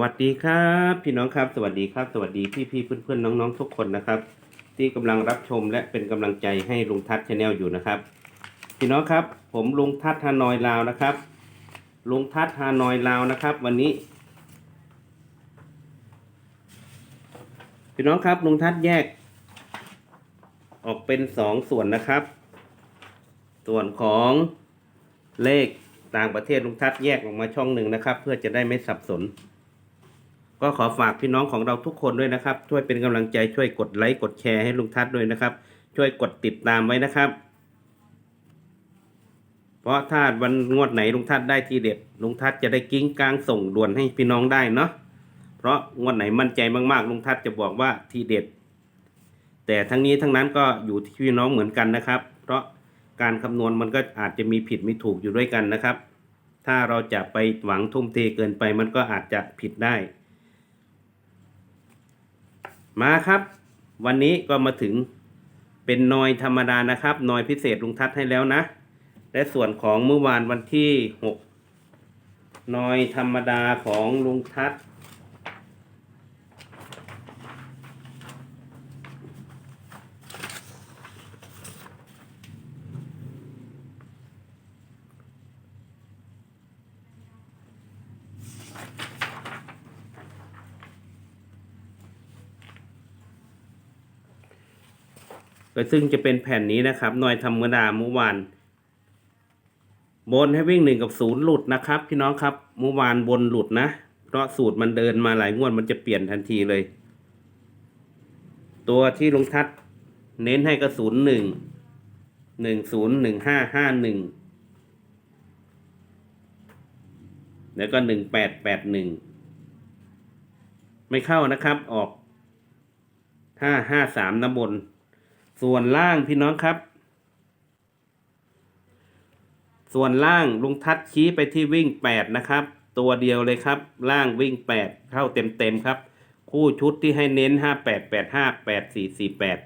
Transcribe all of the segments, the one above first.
วัสดีครับ พี่น้องครับ สวัสดีครับ สวัสดีพี่พี่ๆเพื่อนเพื่อนๆน้องๆทุกคนนะครับ ที่กำลังรับชมและเป็นกำลังใจให้ลุงทัศน์ชาแนลอยู่นะครับ พี่น้องครับ ผมลุงทัศน์ฮานอยลาวนะครับลุงทัศน์ฮานอยลาวนะครับ วันนี้ พี่น้องครับลุงทัศน์แยก ออกเป็นสองส่วนนะครับ ส่วนของเลขต่างประเทศลุงทัศน์แยกออกมาช่องหนึ่งนะครับ เพื่อจะได้ไม่สับสน ก็ขอฝากพี่น้องของเราทุกคนด้วยนะครับ ช่วยเป็นกำลังใจช่วยกดไลค์กดแชร์ให้ลุงทัศน์ด้วยนะครับ ช่วยกดติดตามไว้นะครับ เพราะถ้าวันงวดไหนลุงทัศน์ได้ทีเด็ดลุงทัศน์จะได้กิ้งกลางส่งด่วนให้พี่น้องได้เนาะเพราะงวดไหนมั่นใจมากๆลุงทัศน์จะบอกว่าทีเด็ด แต่ทั้งนี้ทั้งนั้นก็อยู่ที่พี่น้องเหมือนกันนะครับ เพราะการคำนวณมันก็อาจจะมีผิดมีถูกอยู่ด้วยกันนะครับ ถ้าเราจะไปหวังทุ่มเทเกินไปมันก็อาจจะผิดได้ มาครับ วันนี้ก็มาถึงเป็นนอยธรรมดานะครับ นอยพิเศษลุงทัศให้แล้วนะ และส่วนของเมื่อวานวันที่หกนอยธรรมดาของลุงทัศ ซึ่งจะเป็นแผ่นนี้นะครับหน่อยธรรมดาเมื่อวานบนให้วิ่งหนึ่งกับศูนย์หลุดนะครับ พี่น้องครับเมื่อวานบนหลุดนะเพราะสูตรมันเดินมาหลายงวดมันจะเปลี่ยนทันทีเลย ตัวที่ลงทัดเน้นให้กระสุนหนึ่งหนึ่งศูนย์หนึ่งห้าห้าหนึ่งแล้วก็หนึ่งแปดแปดหนึ่งไม่เข้านะครับออกห้าห้าสามน้ำบน ส่วนล่างพี่น้องครับ ส่วนล่างลุงทัดชี้ไปที่วิ่งแปดนะครับ ตัวเดียวเลยครับ ล่างวิ่งแปดเข้าเต็มๆครับ คู่ชุดที่ให้เน้นห้าแปดแปดห้าแปดสี่สี่แปด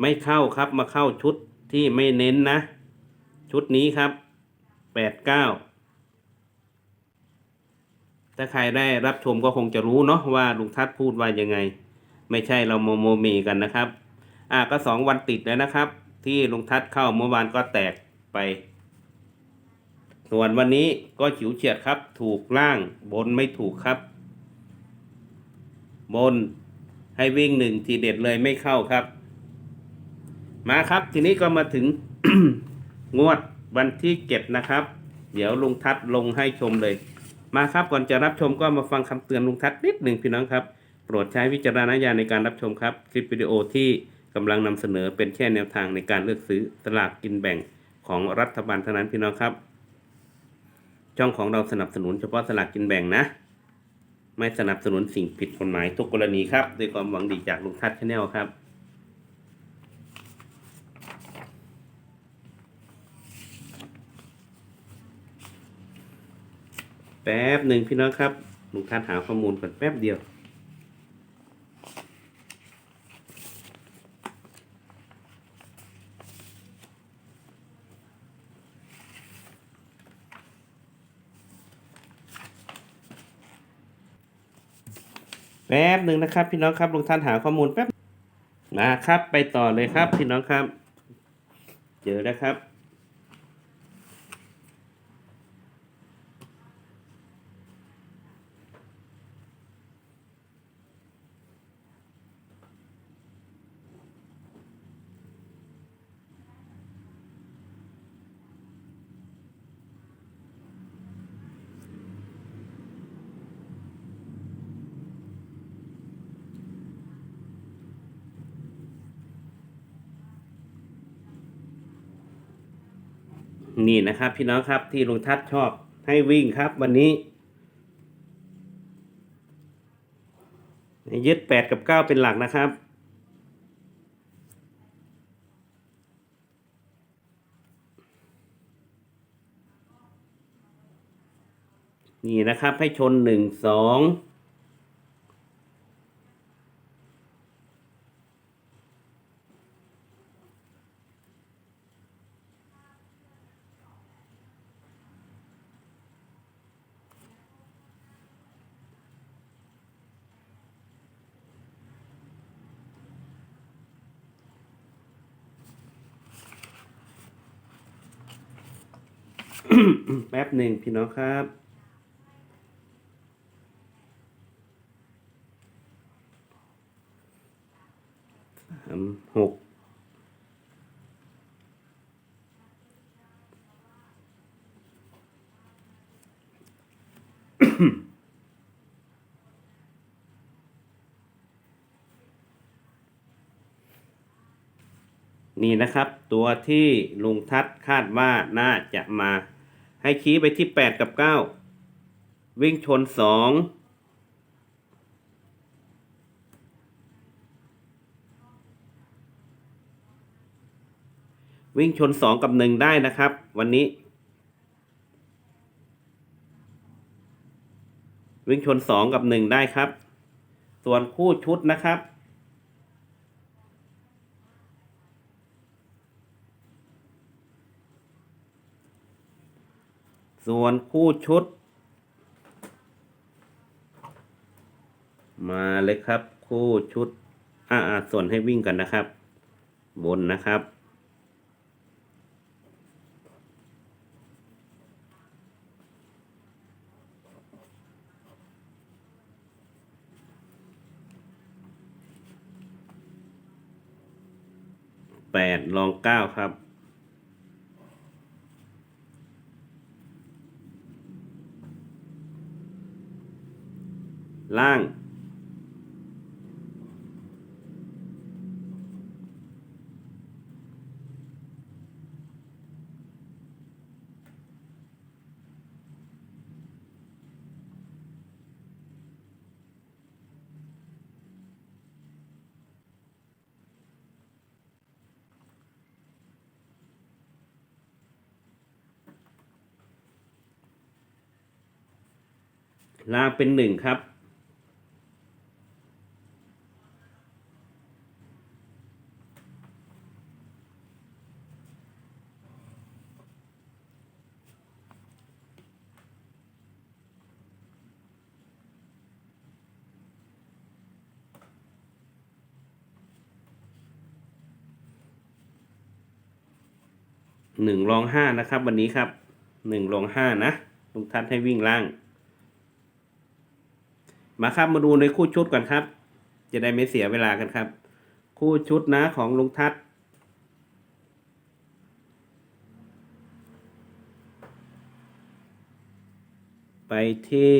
ไม่เข้าครับมาเข้าชุดที่ไม่เน้นนะ ชุดนี้ครับแปดเก้าถ้าใครได้รับชมก็คงจะรู้เนาะว่าลุงทัดพูดว่ายังไง ไม่ใช่เราโมโมเมกันนะครับ อะก็สองวันติดแล้วนะครับ ที่ลุงทัศน์เข้าเมื่อวานก็แตกไป ส่วนวันนี้ก็ฉิวเฉียดครับ ถูกล่างบนไม่ถูกครับ บนให้วิ่งหนึ่งทีเด็ดเลยไม่เข้าครับ มาครับทีนี้ก็มาถึง งวดวันที่เจ็ดนะครับ เดี๋ยวลุงทัศน์ลงให้ชมเลย มาครับก่อนจะรับชมก็มาฟังคำเตือนลุงทัศน์นิดหนึ่งพี่น้องครับ โปรดใช้วิจารณญาณในการรับชมครับ คลิปวิดีโอที่ กำลังนำเสนอเป็นแค่แนวทางในการเลือกซื้อสลากกินแบ่งของรัฐบาลเท่านั้นพี่น้องครับ ช่องของเราสนับสนุนเฉพาะสลากกินแบ่งนะ ไม่สนับสนุนสิ่งผิดกฎหมายทุกกรณีครับ ด้วยความหวังดีจากลุงทัศน์ชาแนลครับแป๊บหนึ่งพี่น้องครับลุงทัศน์หาข้อมูลก่อนแป๊บเดียว ป๊บหนึ่งนะครับ พี่น้องครับลงท่านหาข้อมูลแป๊บมาครับ ไปต่อเลยครับ พี่น้องครับ เจอแล้วครับ นี่นะครับ พี่น้องครับที่ลุงทัศชอบให้วิ่งครับ วันนี้ ยึดแปดกับเก้าเป็นหลักนะครับนี่นะครับให้ชนหนึ่งสอง แป๊บหนึ่งพี่น้องครับสามหกนี่นะครับ ตัวที่ลุงทัศน์คาดว่าน่าจะมา ให้ชี้ไปที่แปดกับเก้าวิ่งชนสองวิ่งชนสองกับหนึ่งได้นะครับ วันนี้ วิ่งชนสองกับหนึ่งได้ครับ ส่วนคู่ชุดนะครับ ส่วนคู่ชุด มาเลยครับ คู่ชุด อ่าอาส่วนให้วิ่งกันนะครับ บนนะครับ แปดลองเก้าครับ ล่าง ล่างเป็นหนึ่งครับ หนึ่งรองห้านะครับ วันนี้ครับหนึ่งรองห้านะลุงทัศน์ให้วิ่งล่าง มาครับมาดูในคู่ชุดก่อนครับ จะได้ไม่เสียเวลากันครับ คู่ชุดนะของลุงทัศน์ไปที่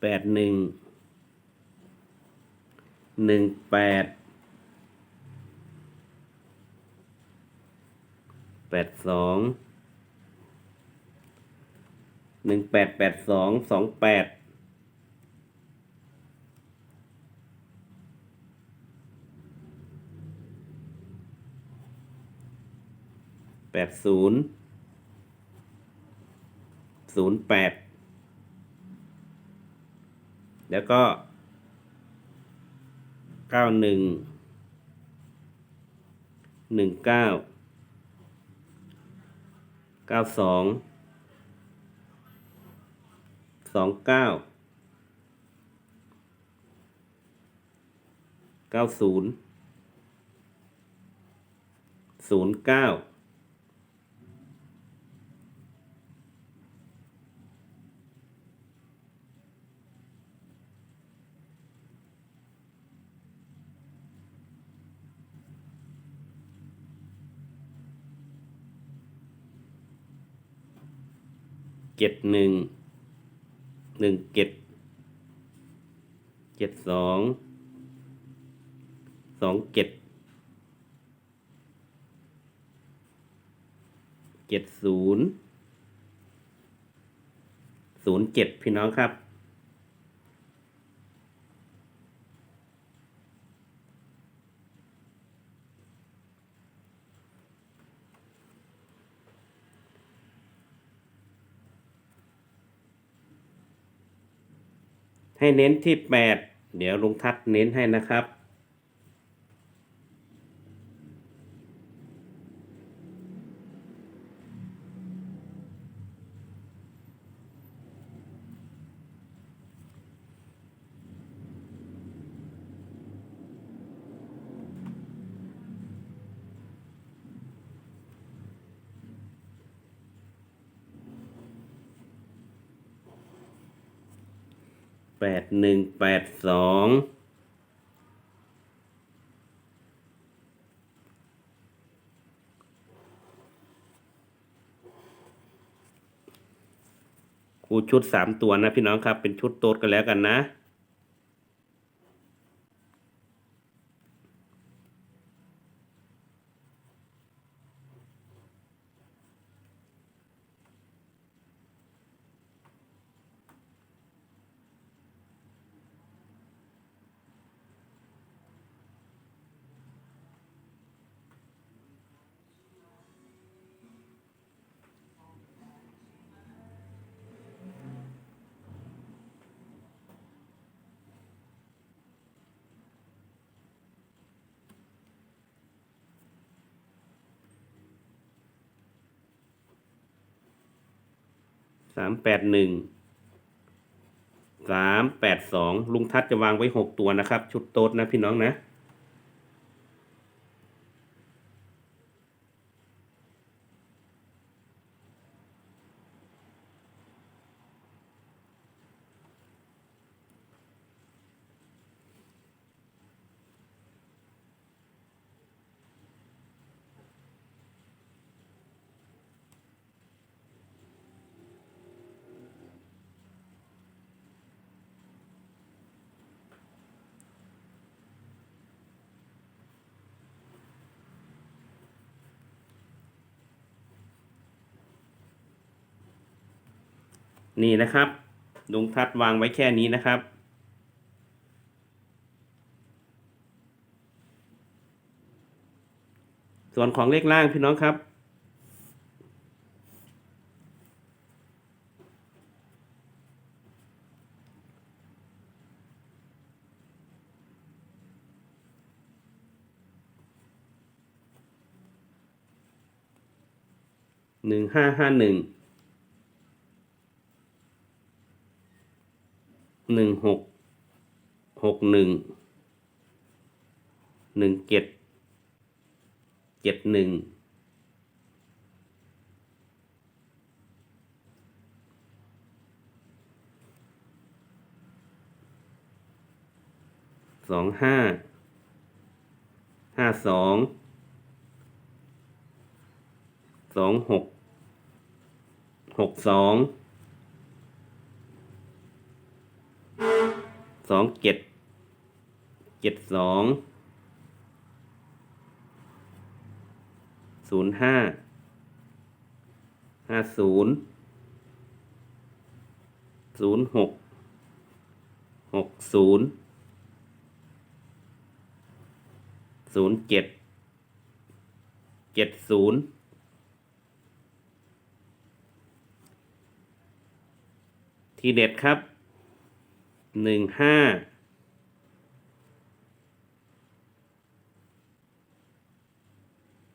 แปดหนึ่งหนึ่งแปดแปดสองหนึ่งแปดแปดสองสองแปดแปดศูนย์ศูนย์แปด แล้วก็ 91 19 92 29 90 09 เจ็ดหนึ่งหนึ่งเจ็ดเจ็ดสองสองเจ็ดเจ็ดศูนย์ศูนย์เจ็ดพี่น้องครับ ให้เน้นที่แปดเดี๋ยวลุงทัศน์เน้นให้นะครับ แปดหนึ่งแปดสองครูชุดสามตัวนะพี่น้องครับ เป็นชุดโต๊ดกันแล้วกันนะ สามแปดหนึ่งสามแปดสองลุงทัศจะวางไว้หกตัวนะครับ ชุดโต๊ดนะพี่น้องนะ นี่นะครับลุงทัศน์วางไว้แค่นี้นะครับ ส่วนของเลขล่างพี่น้องครับ หนึ่งห้าห้าหนึ่ง หกหกหนึ่งหนึ่งเจ็ดเจ็ดหนึ่งสองห้าห้าสองสองหกหกสอง สองเจ็ดเจ็ดสองศูนย์ห้าห้าศูนย์ศูนย์หกหกศูนย์ศูนย์เจ็ดเจ็ดศูนย์ทีเด็ดครับ หนึ่งห้า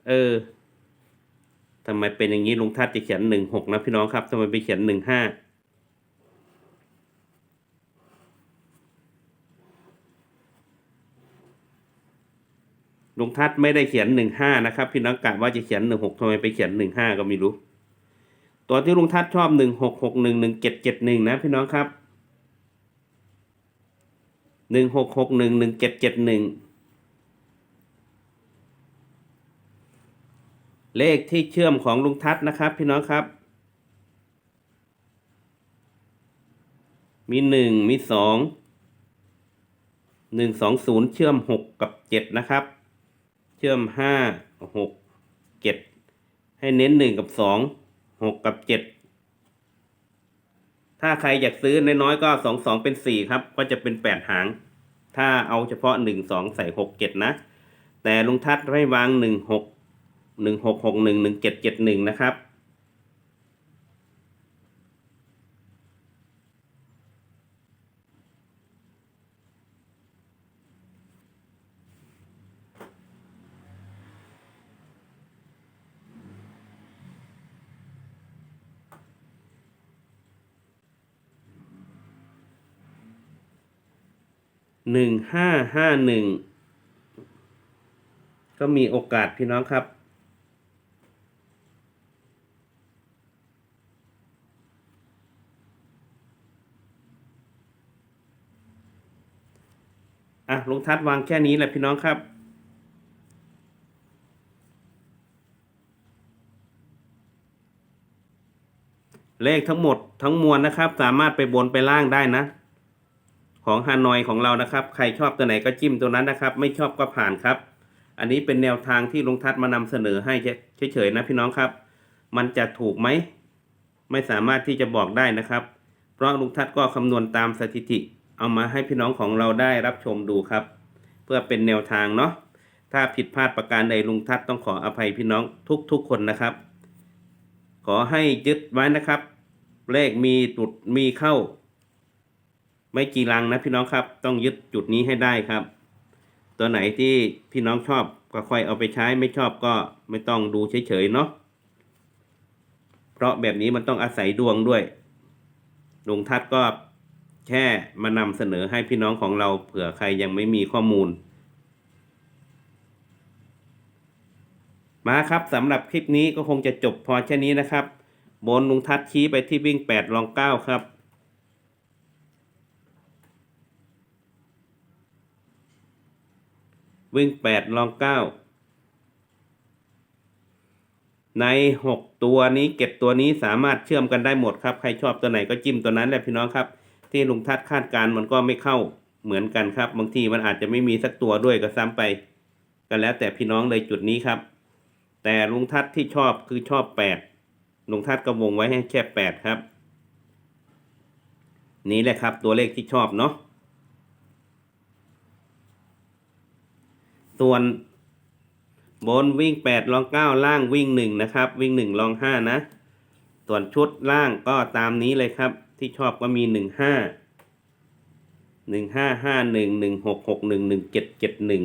เออทำไมเป็นอย่างนี้ลุงทัศจะเขียนหนึ่งหกนะพี่น้องครับทำไมไปเขียนหนึ่งห้าลุงทัศไม่ได้เขียนหนึ่งห้านะครับ พี่น้องกะว่าจะเขียนหนึ่งหกทำไมไปเขียนหนึ่งห้าก็ไม่รู้ ตัวที่ลุงทัศชอบหนึ่งหกหกหนึ่งหนึ่งเจ็ดเจ็ดหนึ่งนะพี่น้องครับ หนึ่งหกหกหนึ่งหนึ่งเจ็ดเจ็ดหนึ่งเลขที่เชื่อมของลุงทัศนะครับ พี่น้องครับ มีหนึ่งมีสองหนึ่งสองศูนย์เชื่อมหกกับเจ็ดนะครับ เชื่อมห้าหกเจ็ดให้เน้นหนึ่งกับสองหกกับเจ็ด ถ้าใครอยากซื้อน้อยๆก็สองสองเป็นสี่ครับ ก็จะเป็นแปดหาง ถ้าเอาเฉพาะหนึ่งสองใส่หกเจ็ดนะ แต่ลุงทัศน์ให้วางหนึ่งหกหนึ่งหกหกหนึ่งหนึ่งเจ็ดเจ็ดหนึ่งนะครับ หนึ่งห้าห้าหนึ่งก็มีโอกาสพี่น้องครับ อะลงทัศน์วางแค่นี้แหละพี่น้องครับเลขทั้งหมดทั้งมวลนะครับ สามารถไปบนไปล่างได้นะ ของฮานอยของเรานะครับ ใครชอบตัวไหนก็จิ้มตัวนั้นนะครับ ไม่ชอบก็ผ่านครับ อันนี้เป็นแนวทางที่ลุงทัศน์มานำเสนอให้เฉยๆนะพี่น้องครับ มันจะถูกไหม ไม่สามารถที่จะบอกได้นะครับ เพราะลุงทัศน์ก็คำนวณตามสถิติ เอามาให้พี่น้องของเราได้รับชมดูครับ เพื่อเป็นแนวทางเนาะ ถ้าผิดพลาดประการใดลุงทัศน์ต้องขออภัยพี่น้องทุกๆคนนะครับ ขอให้ยึดไว้นะครับ เลขมีจุดมีเข้า ไม่กี่ลังนะพี่น้องครับ ต้องยึดจุดนี้ให้ได้ครับ ตัวไหนที่พี่น้องชอบก็ค่อยเอาไปใช้ไม่ชอบก็ไม่ต้องดูเฉยๆเนาะเพราะแบบนี้มันต้องอาศัยดวงด้วยลุงทัศน์ก็แค่มานำเสนอให้พี่น้องของเราเผื่อใครยังไม่มีข้อมูล มาครับสำหรับคลิปนี้ก็คงจะจบพอแค่นี้นะครับ บนลุงทัศน์ชี้ไปที่วิ่ง 8 ลอง 9 ครับ วิ่ง8ลอง9ใน6ตัวนี้เก็บตัวนี้สามารถเชื่อมกันได้หมดครับใครชอบตัวไหนก็จิ้มตัวนั้นแหละพี่น้องครับ ที่ลุงทัศน์คาดการมันก็ไม่เข้าเหมือนกันครับ บางทีมันอาจจะไม่มีสักตัวด้วยก็ซ้ำไปก็แล้วแต่พี่น้องเลยจุดนี้ครับ แต่ลุงทัศน์ที่ชอบคือชอบแปดลุงทัศน์ก็วงไว้ให้แค่แปดครับ นี่แหละครับตัวเลขที่ชอบเนาะ ส่วน บนวิ่งแปดลองเก้าล่างวิ่งหนึ่งนะครับ วิ่งหนึ่งลองห้านะ ส่วนชุดล่างก็ตามนี้เลยครับ ที่ชอบก็มีหนึ่งห้าหนึ่งห้าห้าหนึ่งหนึ่งหกหกหนึ่งหนึ่งเจ็ดเจ็ดหนึ่ง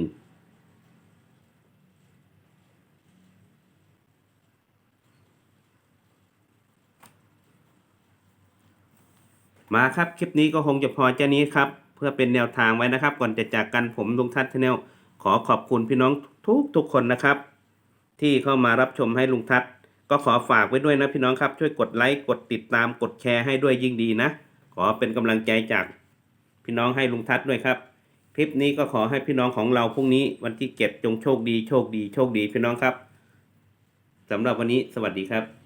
มาครับ คลิปนี้ก็คงจะพอแค่นี้ครับ เพื่อเป็นแนวทางไว้นะครับ ก่อนจะจากกันผมลุงทัศน์ชาแนล ขอขอบคุณพี่น้องทุกทุกคนนะครับ ที่เข้ามารับชมให้ลุงทัศน์ก็ขอฝากไว้ด้วยนะพี่น้องครับ ช่วยกดไลค์กดติดตามกดแชร์ให้ด้วยยิ่งดีนะ ขอเป็นกำลังใจจากพี่น้องให้ลุงทัศน์ด้วยครับ คลิปนี้ก็ขอให้พี่น้องของเราพรุ่งนี้วันที่เจ็ดจงโชคดีโชคดีโชคดีพี่น้องครับสำหรับวันนี้สวัสดีครับ